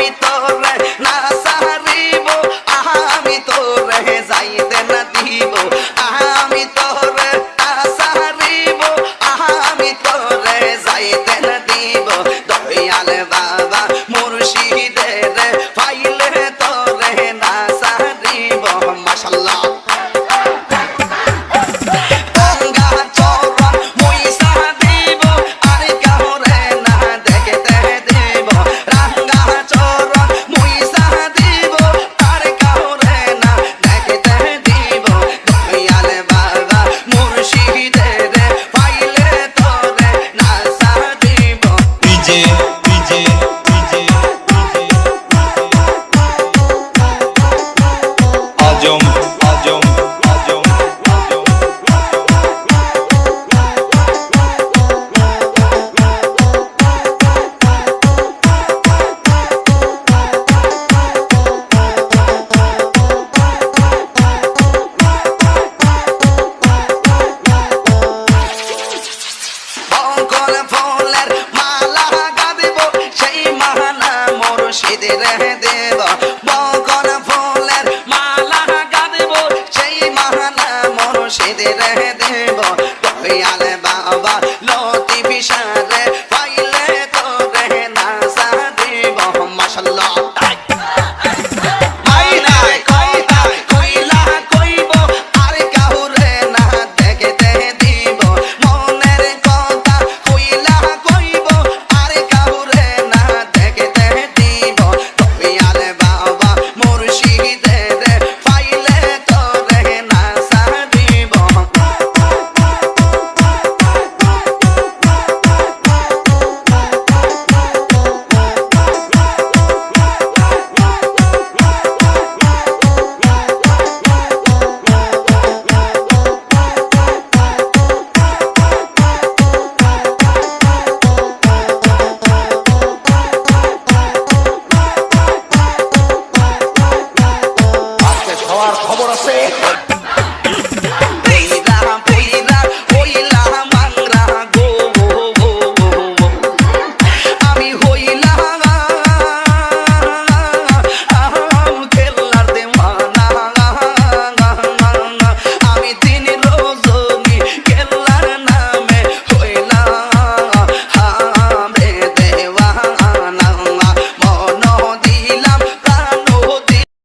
আমি তোরে না সারিব, আমি তোরে যাইতে না দিব। আমি আমি তোরে যাইতে না বাবা, মুর্শিদের ফাইলে DJ DJ DJ Azam Azam Azam Azam বকল সেই মাহানা মনসিদে রেহে দেব দয়াল like